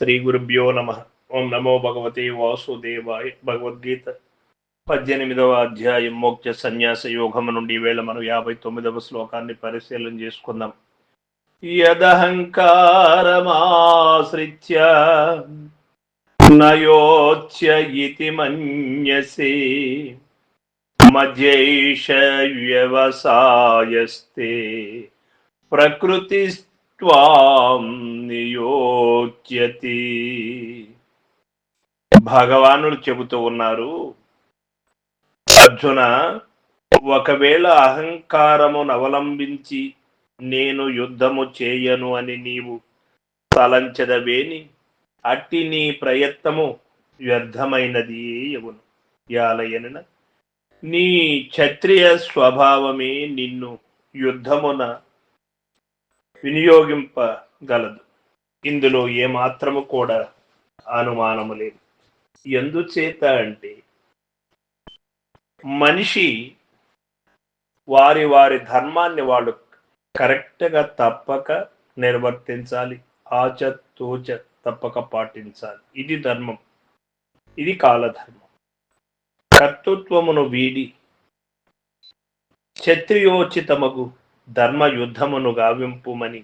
శ్రీ గురుభ్యో నమ. ఓం నమో భగవతే వాసుదేవాయ భగవద్గీత పద్దెనిమిదవ అధ్యాయం మోక్ష సన్యాస యోగము నుండి వేళ మనం యాభై తొమ్మిదవ శ్లోకాన్ని పరిశీలన చేసుకుందాం. యదహంకారమాశ్రిత్య నయోచ్య ఇతి మన్యసి మధ్యైష వ్యవసాయస్తే ప్రకృతి త్వాం నియోచ్యతి భగవానుడు చెబుతూ ఉన్నారు అర్జున ఒకవేళ అహంకారమును అవలంబించి నేను యుద్ధము చేయను అని నీవు తలంచదవేని అట్టి నీ ప్రయత్నము వ్యర్థమైనది ఎవను యాలయన నీ క్షత్రియ స్వభావమే నిన్ను యుద్ధమున వినియోగింపగలదు. ఇందులో ఏమాత్రము కూడా అనుమానము లేదు. ఎందుచేత అంటే మనిషి వారి వారి ధర్మాన్ని వాళ్ళు కరెక్ట్గా తప్పక నిర్వర్తించాలి ఆచ తోచ తప్పక పాటించాలి. ఇది ధర్మం. ఇది కాలధర్మం. కర్తృత్వమును వీడి క్షత్రియోచితమగు ధర్మ యుద్ధమును గావింపుమని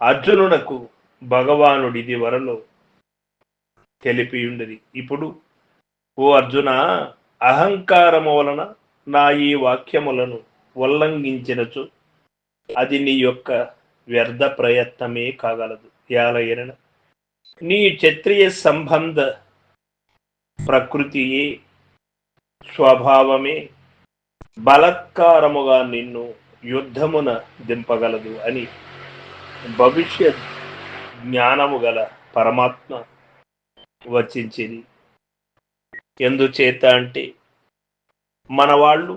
అర్జునునకు భగవానుడిది వరలో తెలిపియుండది. ఇప్పుడు ఓ అర్జున అహంకారము వలన నా ఈ వాక్యములను ఉల్లంఘించినచు అది నీ యొక్క వ్యర్థ ప్రయత్నమే కాగలదు. యాలయన నీ క్షత్రియ సంబంధ ప్రకృతియే స్వభావమే బలత్కారముగా నిన్ను యుద్ధమున దింపగలదు అని భవిష్యత్ జ్ఞానము గల పరమాత్మ వచించింది ఎందుచేత అంటే మన వాళ్ళు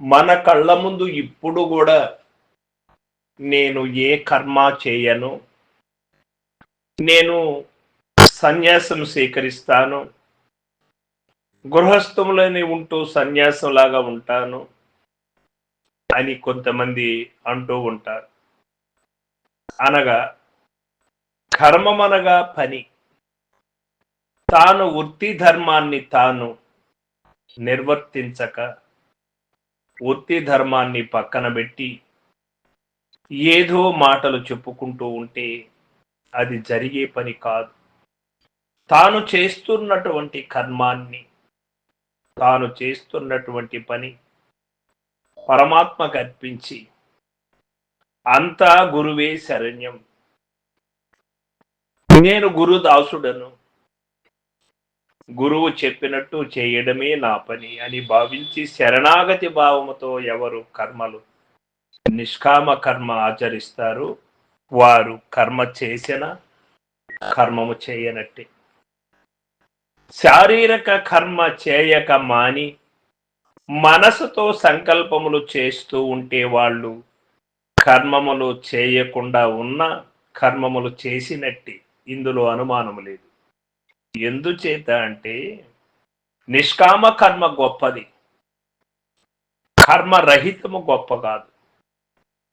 మన కళ్ళ ముందు ఇప్పుడు కూడా నేను ఏ కర్మ చేయను నేను సన్యాసం స్వీకరిస్తాను గృహస్థములని ఉంటూ సన్యాసం లాగా ఉంటాను అని కొంతమంది అంటూ ఉంటారు. అనగా కర్మమనగా పని. తాను వృత్తి ధర్మాన్ని తాను నిర్వర్తించక వృత్తి ధర్మాన్ని పక్కన పెట్టి ఏదో మాటలు చెప్పుకుంటూ ఉంటే అది జరిగే పని కాదు. తాను చేస్తున్నటువంటి కర్మాన్ని తాను చేస్తున్నటువంటి పని పరమాత్మకు అర్పించి అంతా గురువే శరణ్యం. నేను గురు దాసుడను గురువు చెప్పినట్టు చేయడమే నా పని అని భావించి శరణాగతి భావముతో ఎవరు కర్మలు నిష్కామ కర్మ ఆచరిస్తారు? వారు కర్మ చేసిన కర్మము చేయనట్టే. శారీరక కర్మ చేయక మాని మనసుతో సంకల్పములు చేస్తూ ఉంటే వాళ్ళు కర్మములు చేయకుండా ఉన్న కర్మములు చేసినట్టే. ఇందులో అనుమానము లేదు. ఎందుచేత అంటే నిష్కామ కర్మ గొప్పది. కర్మరహితము గొప్ప కాదు.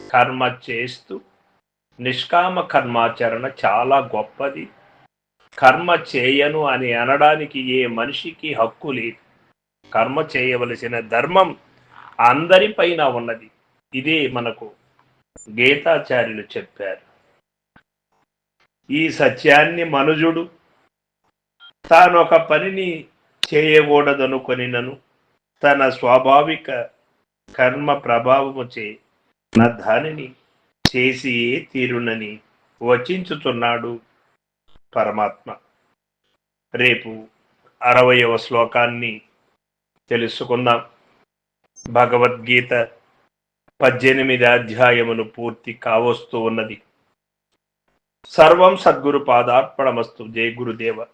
కర్మ చేస్తూ నిష్కామ కర్మాచరణ చాలా గొప్పది. కర్మ చేయను అని అనడానికి ఏ మనిషికి హక్కు లేదు. కర్మ చేయవలసిన ధర్మం అందరిపైన ఉన్నది. ఇదే మనకు గీతాచార్యులు చెప్పారు. ఈ సత్యాన్ని మనుజుడు తాను ఒక పనిని చేయకూడదనుకొనినను. తన స్వాభావిక కర్మ ప్రభావము చే నా దానిని చేసి తీరునని వచించుతున్నాడు పరమాత్మ. రేపు అరవయవ శ్లోకాన్ని తెలుసుకుందాం. భగవద్గీత పద్దెనిమిది అధ్యాయమును పూర్తి కావస్తూ ఉన్నది. సర్వం సద్గురు పాదార్పణమస్తు జయ గురుదేవ.